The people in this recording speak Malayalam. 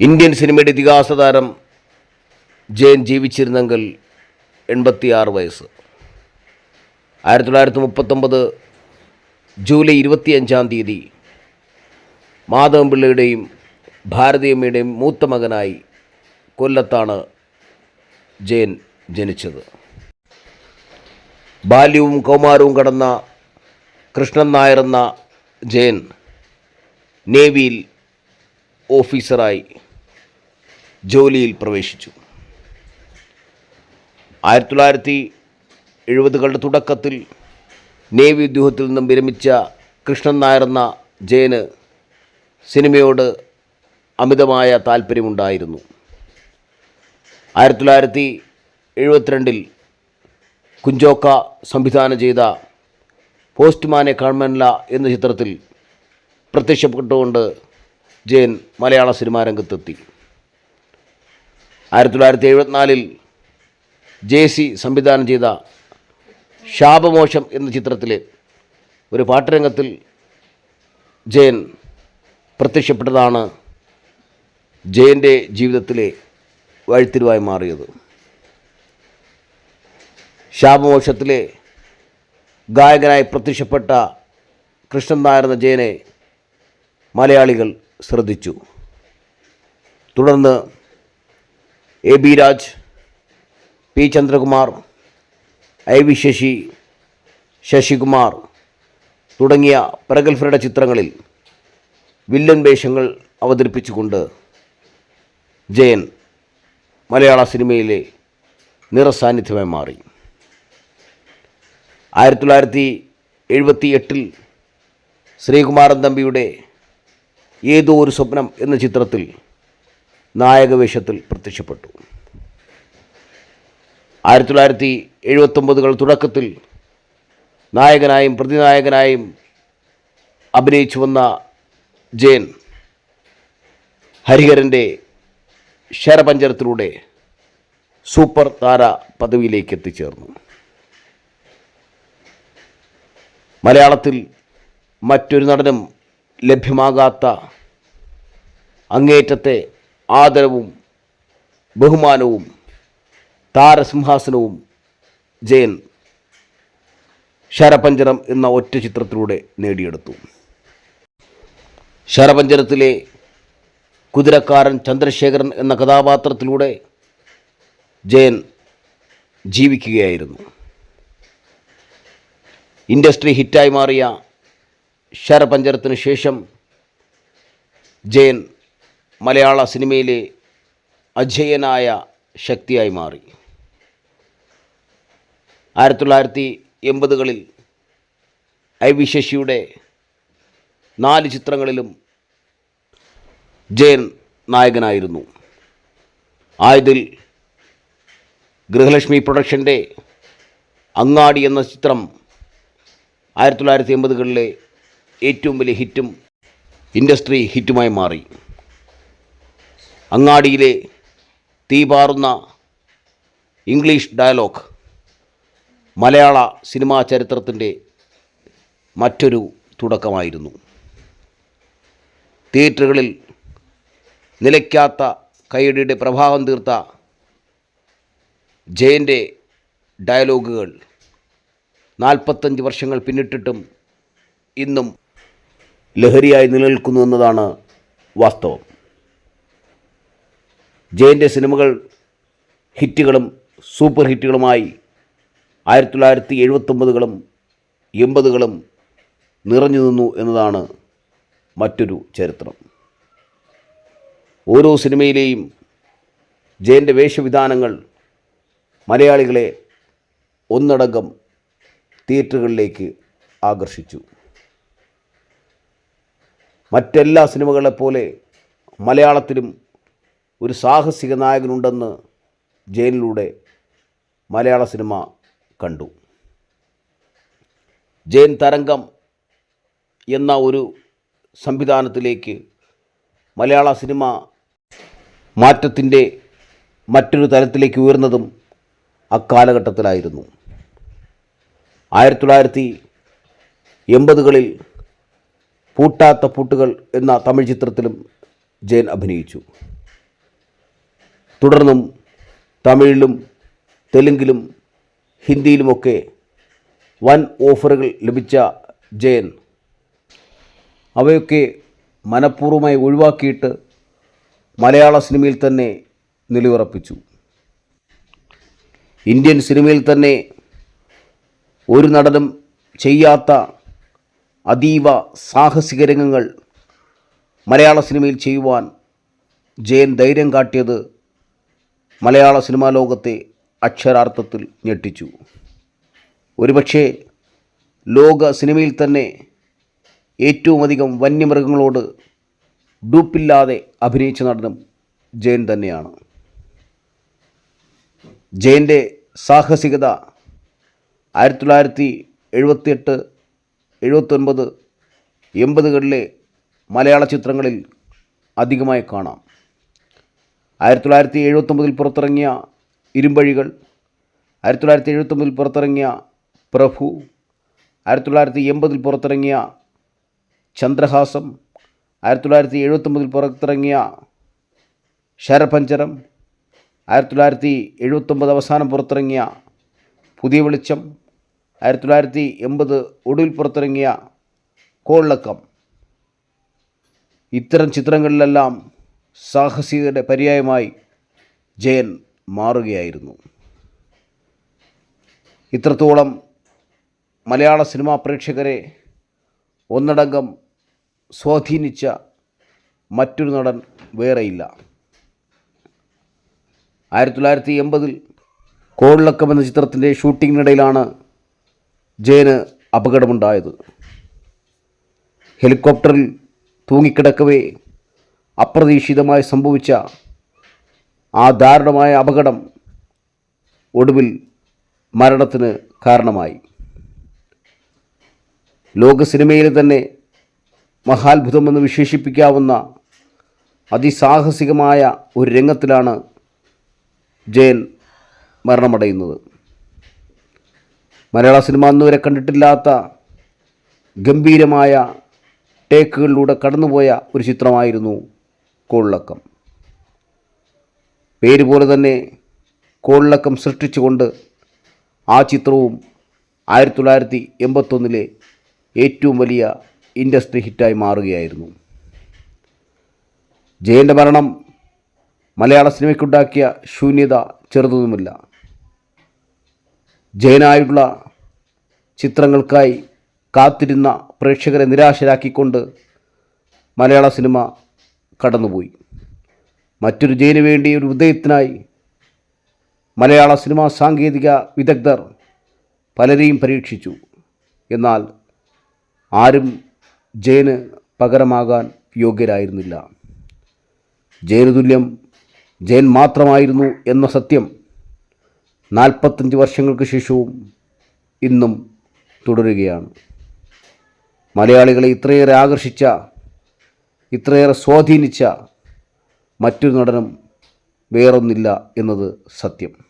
ഇന്ത്യൻ സിനിമയുടെ ഇതിഹാസ താരം ജയൻ ജീവിച്ചിരുന്നെങ്കിൽ എൺപത്തിയാറ് വയസ്സ്. ആയിരത്തി തൊള്ളായിരത്തി മുപ്പത്തൊമ്പത് ജൂലൈ ഇരുപത്തിയഞ്ചാം തീയതി മാധവൻപിള്ളയുടെയും ഭാരതീയമ്മയുടെയും മൂത്ത മകനായി കൊല്ലത്താണ് ജയൻ ജനിച്ചത്. ബാല്യവും കൗമാരവും കടന്ന കൃഷ്ണൻ നായർ എന്ന ജയൻ നേവിയിൽ ഓഫീസറായി ജോലിയിൽ പ്രവേശിച്ചു. ആയിരത്തി തൊള്ളായിരത്തി എഴുപതുകളുടെ തുടക്കത്തിൽ നേവി ഉദ്യോഗത്തിൽ നിന്നും വിരമിച്ച കൃഷ്ണൻ നായർ എന്ന ജയന് സിനിമയോട് അമിതമായ താല്പര്യമുണ്ടായിരുന്നു. ആയിരത്തി തൊള്ളായിരത്തി എഴുപത്തിരണ്ടിൽ കുഞ്ചോക്ക സംവിധാനം ചെയ്ത പോസ്റ്റ്മാനെ കാണുമല്ല എന്ന ചിത്രത്തിൽ പ്രത്യക്ഷപ്പെട്ടുകൊണ്ട് ജയൻ മലയാള സിനിമാ രംഗത്തെത്തി. ആയിരത്തി തൊള്ളായിരത്തി എഴുപത്തിനാലിൽ ജെ സി സംവിധാനം ചെയ്ത ശാപമോശം എന്ന ചിത്രത്തിലെ ഒരു പാട്ടുരംഗത്തിൽ ജയൻ പ്രത്യക്ഷപ്പെട്ടതാണ് ജയന്റെ ജീവിതത്തിലെ വഴിത്തിരിവായി മാറിയത്. ശാപമോക്ഷത്തിലെ ഗായകനായി പ്രത്യക്ഷപ്പെട്ട കൃഷ്ണൻ നായർ എന്ന ജയനെ മലയാളികൾ ശ്രദ്ധിച്ചു. തുടർന്ന് A B Raj P Chandrakumar I V Sasi Sasikumar തുടങ്ങിയ പ്രഗത്ഭരുടെ ചിത്രങ്ങളിൽ വില്ലൻ വേഷങ്ങൾ അവതരിപ്പിച്ചുകൊണ്ട് ജയൻ മലയാള സിനിമയിലെ നിറസാന്നിധ്യമായി മാറി. ആയിരത്തി തൊള്ളായിരത്തി എഴുപത്തി എട്ടിൽ ശ്രീകുമാരൻ തമ്പിയുടെ ഏതോ ഒരു സ്വപ്നം എന്ന ചിത്രത്തിൽ നായകവേഷത്തിൽ പ്രത്യക്ഷപ്പെട്ടു. ആയിരത്തി തൊള്ളായിരത്തി എഴുപത്തൊമ്പതുകൾ തുടക്കത്തിൽ നായകനായും പ്രതിനായകനായും അഭിനയിച്ചു വന്ന ജയൻ ഹരിഹരന്റെ ശരപഞ്ചരത്തിലൂടെ സൂപ്പർ താര പദവിയിലേക്ക് എത്തിച്ചേർന്നു. മലയാളത്തിൽ മറ്റൊരു നടനും ലഭ്യമാകാത്ത അങ്ങേറ്റത്തെ ആദരവും ബഹുമാനവും താരസിംഹാസനവും ജയൻ ശരപഞ്ചരം എന്ന ഒറ്റ ചിത്രത്തിലൂടെ നേടിയെടുത്തു. ശരപഞ്ചരത്തിലെ കുതിരക്കാരൻ ചന്ദ്രശേഖരൻ എന്ന കഥാപാത്രത്തിലൂടെ ജയൻ ജീവിക്കുകയായിരുന്നു. ഇൻഡസ്ട്രി ഹിറ്റായി മാറിയ ശരപഞ്ചരത്തിന് ശേഷം ജയൻ മലയാള സിനിമയിലെ അജയനായ ശക്തിയായി മാറി. ആയിരത്തി തൊള്ളായിരത്തി എൺപതുകളിൽ ഐ വി ശശിയുടെ നാല് ചിത്രങ്ങളിലും ജയൻ നായകനായിരുന്നു. ആയതിൽ ഗൃഹലക്ഷ്മി പ്രൊഡക്ഷന്റെ അങ്ങാടി എന്ന ചിത്രം ആയിരത്തി തൊള്ളായിരത്തി എൺപതുകളിലെ ഏറ്റവും വലിയ ഹിറ്റും ഇൻഡസ്ട്രി ഹിറ്റുമായി മാറി. അങ്ങാടിയിലെ തീപാറുന്ന ഇംഗ്ലീഷ് ഡയലോഗ് മലയാള സിനിമാ ചരിത്രത്തിന്റെ മറ്റൊരു തുടക്കമായിരുന്നു. തിയേറ്ററുകളിൽ നിലയ്ക്കാത്ത കൈയടിയുടെ പ്രഭാവം തീർത്ത ജയന്റെ ഡയലോഗുകൾ നാൽപ്പത്തഞ്ച് വർഷങ്ങൾ പിന്നിട്ടിട്ടും ഇന്നും ലഹരിയായി നിലനിൽക്കുന്നു എന്നതാണ് വാസ്തവം. ജയന്റെ സിനിമകൾ ഹിറ്റുകളും സൂപ്പർ ഹിറ്റുകളുമായി ആയിരത്തി തൊള്ളായിരത്തി എഴുപത്തൊമ്പതുകളും എൺപതുകളും നിറഞ്ഞു നിന്നു എന്നതാണ് മറ്റൊരു ചരിത്രം. ഓരോ സിനിമയിലെയും ജയന്റെ വേഷവിധാനങ്ങൾ മലയാളികളെ ഒന്നടങ്കം തിയേറ്ററുകളിലേക്ക് ആകർഷിച്ചു. മറ്റെല്ലാ സിനിമകളെപ്പോലെ മലയാളത്തിലും ഒരു സാഹസിക നായകനുണ്ടെന്ന് ജയിലിലൂടെ മലയാള സിനിമ കണ്ടു. ജയൻ തരംഗം എന്ന ഒരു സംവിധാനത്തിലേക്ക് മലയാള സിനിമ മാറ്റത്തിന്റെ മറ്റൊരു തലത്തിലേക്ക് ഉയർന്നതും അക്കാലഘട്ടത്തിലായിരുന്നു. ആയിരത്തി തൊള്ളായിരത്തി എൺപതുകളിൽ പൂട്ടാത്ത പൂട്ടുകൾ എന്ന തമിഴ് ചിത്രത്തിലും ജയൻ അഭിനയിച്ചു. തുടർന്നും തമിഴിലും തെലുങ്കിലും ഹിന്ദിയിലുമൊക്കെ വൻ ഓഫറുകൾ ലഭിച്ച ജയൻ. അവയൊക്കെ മനഃപൂർവമായി ഒഴിവാക്കിയിട്ട് മലയാള സിനിമയിൽ തന്നെ നിലയുറപ്പിച്ചു. ഇന്ത്യൻ സിനിമയിൽ തന്നെ ഒരു നടനും ചെയ്യാത്ത അതീവ സാഹസിക രംഗങ്ങൾ മലയാള സിനിമയിൽ ചെയ്യുവാൻ ജയൻ ധൈര്യം കാട്ടിയത് മലയാള സിനിമാ ലോകത്തെ അക്ഷരാർത്ഥത്തിൽ ഞെട്ടിച്ചു. ഒരുപക്ഷേ ലോക സിനിമയിൽ തന്നെ ഏറ്റവുമധികം വന്യമൃഗങ്ങളോട് ഡൂപ്പില്ലാതെ അഭിനയിച്ച നടനും ജയൻ തന്നെയാണ്. ജയന്റെ സാഹസികത ആയിരത്തി തൊള്ളായിരത്തി എഴുപത്തിയെട്ട് എഴുപത്തൊൻപത് എൺപതുകളിലെ മലയാള ചിത്രങ്ങളിൽ അധികമായി കാണാം. ആയിരത്തി തൊള്ളായിരത്തി എഴുപത്തൊമ്പതിൽ പുറത്തിറങ്ങിയ ഇരുമ്പഴികൾ ആയിരത്തി തൊള്ളായിരത്തി എഴുപത്തൊമ്പതിൽ പുറത്തിറങ്ങിയ പ്രഭു ആയിരത്തി തൊള്ളായിരത്തി എൺപതിൽ പുറത്തിറങ്ങിയ ചന്ദ്രഹാസം ആയിരത്തി തൊള്ളായിരത്തി എഴുപത്തൊമ്പതിൽ പുറത്തിറങ്ങിയ ശരപഞ്ചരം ആയിരത്തി തൊള്ളായിരത്തി എഴുപത്തൊമ്പത് അവസാനം പുറത്തിറങ്ങിയ പുതിയ വെളിച്ചം ആയിരത്തി തൊള്ളായിരത്തി എൺപത് ഒടുവിൽ പുറത്തിറങ്ങിയ കോളക്കം ഇത്തരം ചിത്രങ്ങളിലെല്ലാം സാഹസികതയുടെ പര്യായമായി ജയൻ മാറുകയായിരുന്നു. ഇത്രത്തോളം മലയാള സിനിമാ പ്രേക്ഷകരെ ഒന്നടങ്കം സ്വാധീനിച്ച മറ്റൊരു നടൻ വേറെയില്ല. ആയിരത്തി തൊള്ളായിരത്തി എൺപതിൽ കോളിളക്കം എന്ന ചിത്രത്തിന്റെ ഷൂട്ടിങ്ങിനിടയിലാണ് ജയന് അപകടമുണ്ടായത്. ഹെലികോപ്റ്ററിൽ തൂങ്ങിക്കിടക്കവേ അപ്രതീക്ഷിതമായി സംഭവിച്ച ആ ദാരുണമായ അപകടം ഒടുവിൽ മരണത്തിന് കാരണമായി. ലോക സിനിമയിൽ തന്നെ മഹാത്ഭുതമെന്ന് വിശേഷിപ്പിക്കാവുന്ന അതിസാഹസികമായ ഒരു രംഗത്തിലാണ് ജയൻ മരണമടയുന്നത്. മലയാള സിനിമ അന്നുവരെ കണ്ടിട്ടില്ലാത്ത ഗംഭീരമായ ടേക്കുകളിലൂടെ കടന്നുപോയ ഒരു ചിത്രമായിരുന്നു കോളിളക്കം. പേര് പോലെ തന്നെ കോളിളക്കം സൃഷ്ടിച്ചുകൊണ്ട് ആ ചിത്രവും ആയിരത്തി തൊള്ളായിരത്തി എൺപത്തൊന്നിലെ ഏറ്റവും വലിയ ഇൻഡസ്ട്രി ഹിറ്റായി മാറുകയായിരുന്നു. ജയന്റെ മരണം മലയാള സിനിമയ്ക്കുണ്ടാക്കിയ ശൂന്യത ചെറുതൊന്നുമില്ല. ജയനായുള്ള ചിത്രങ്ങൾക്കായി കാത്തിരുന്ന പ്രേക്ഷകരെ നിരാശരാക്കിക്കൊണ്ട് മലയാള സിനിമ കടന്നുപോയി. മറ്റൊരു ജയിനു വേണ്ടി ഒരു ഉദയത്തിനായി മലയാള സിനിമാ സാങ്കേതിക വിദഗ്ധർ പലരെയും പരീക്ഷിച്ചു. എന്നാൽ ആരും ജയന് പകരമാകാൻ യോഗ്യരായിരുന്നില്ല. ജയന് തുല്യം ജയൻ മാത്രമായിരുന്നു എന്ന സത്യം നാൽപ്പത്തഞ്ച് വർഷങ്ങൾക്ക് ശേഷവും ഇന്നും തുടരുകയാണ്. മലയാളികളെ ഇത്രയേറെ ആകർഷിച്ച ഇത്രയേറെ സ്വാധീനിച്ച മറ്റൊരു നടനും വേറൊന്നില്ല എന്നത് സത്യം.